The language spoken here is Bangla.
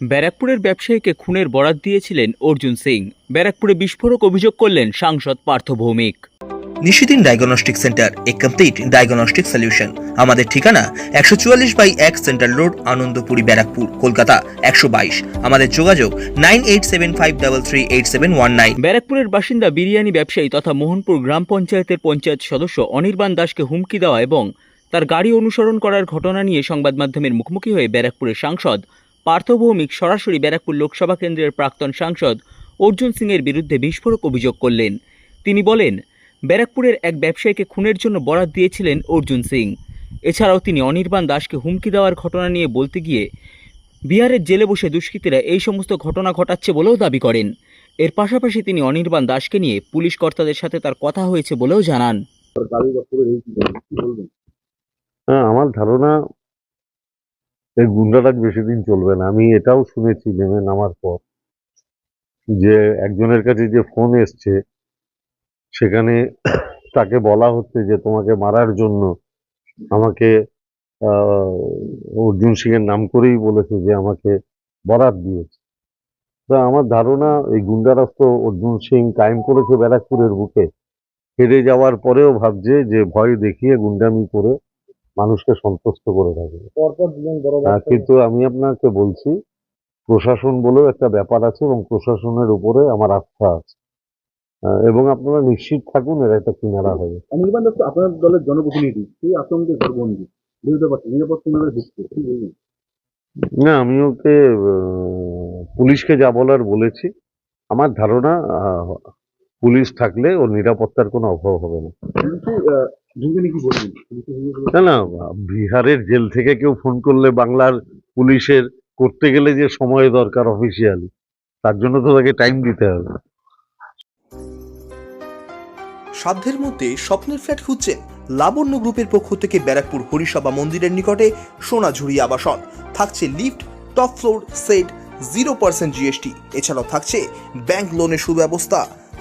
ব্যারাকপুরের ব্যবসায়ীকে খুনের বরাত দিয়েছিলেন অর্জুন সিং। ব্যারাকপুরে বিস্ফোরক অভিযোগ করলেন সাংসদ পার্থ ভৌমিক। নিশিদিন ডায়াগনস্টিক সেন্টার এ কমপ্লিট ডায়াগনস্টিক সলিউশন আমাদের ঠিকানা একশো চুয়াল্লিশ বাই এক সেন্ট্রাল রোড আনন্দপুরি ব্যারাকপুর কলকাতা একশো বাইশ। আমাদের যোগাযোগ nine eight seven five double three eight seven one nine. ব্যারাকপুরের বাসিন্দা বিরিয়ানি ব্যবসায়ী তথা মোহনপুর গ্রাম পঞ্চায়েতের পঞ্চায়েত সদস্য অনির্বাণ দাসকে হুমকি দেওয়া এবং তার গাড়ি অনুসরণ করার ঘটনা নিয়ে সংবাদ মাধ্যমের মুখোমুখি হয়ে ব্যারাকপুরের সাংসদ পার্থ ভৌমিক সরাসরি ব্যারাকপুর লোকসভা কেন্দ্রের প্রাক্তন সাংসদ অর্জুন সিংয়ের বিরুদ্ধে বিস্ফোরক অভিযোগ করলেন। তিনি বলেন, ব্যারাকপুরের এক ব্যবসায়ীকে খুনের জন্য বরাত দিয়েছিলেন অর্জুন সিং। এছাড়াও তিনি অনির্বাণ দাসকে হুমকি দেওয়ার ঘটনা নিয়ে বলতে গিয়ে বিহারের জেলে বসে দুষ্কৃতীরা এই সমস্ত ঘটনা ঘটাচ্ছে বলেও দাবি করেন। এর পাশাপাশি তিনি অনির্বাণ দাসকে নিয়ে পুলিশ কর্তাদের সাথে তার কথা হয়েছে বলেও জানান। হ্যাঁ আমার ধারণা এই গুন্ডারাজ বেশি দিন চলবে না। আমি এটাও শুনেছি নেমে নামার পর যে একজনের কাছে যে ফোন এসছে, সেখানে তাকে বলা হচ্ছে যে তোমাকে মারার জন্য আমাকে অর্জুন সিং এর নাম করেই বলেছে যে আমাকে বরাত দিয়েছে। তা আমার ধারণা এই গুন্ডারাজ তো অর্জুন সিং কায়েম করেছে ব্যারাকপুরের বুকে। হেরে যাওয়ার পরেও ভাবছে যে ভয় দেখিয়ে গুন্ডামি করে মানুষকে সন্তুষ্ট করে থাকে। কিন্তু আমি আপনাকে বলছি প্রশাসন বলেও একটা ব্যাপার আছে এবং প্রশাসনের উপরে আমার আস্থা আছে। আহ, এবং আপনারা নিশ্চিত থাকুন এর একটা কিনারা হবে দত্ত আপনার দলের জনপ্রতিনিধি সেই আতঙ্কে ঘরবন্দি বুঝতে কি বলবেন? না আমি ওকে পুলিশকে যা বলার বলেছি। আমার ধারণা আহ, পুলিশ থাকলে ওর নিরাপত্তার কোনো অভাব হবে না। না না বিহারের জেল থেকে কেউ ফোন করলে বাংলার পুলিশের করতে গেলে যে সময় দরকার অফিসিয়ালি তার জন্য তো তাকে টাইম দিতে হবে। সাধ্যের মধ্যে স্বপ্নের ফ্ল্যাট খুঁজছেন লাবণ্য গ্রুপের পক্ষ থেকে ব্যারাকপুর হরিসভা মন্দিরের নিকটে সোনাঝুরি আবাসন। থাকছে lift top floor set zero percent GST এছাড়াও থাকছে ব্যাংক লোনের সুব্যবস্থা।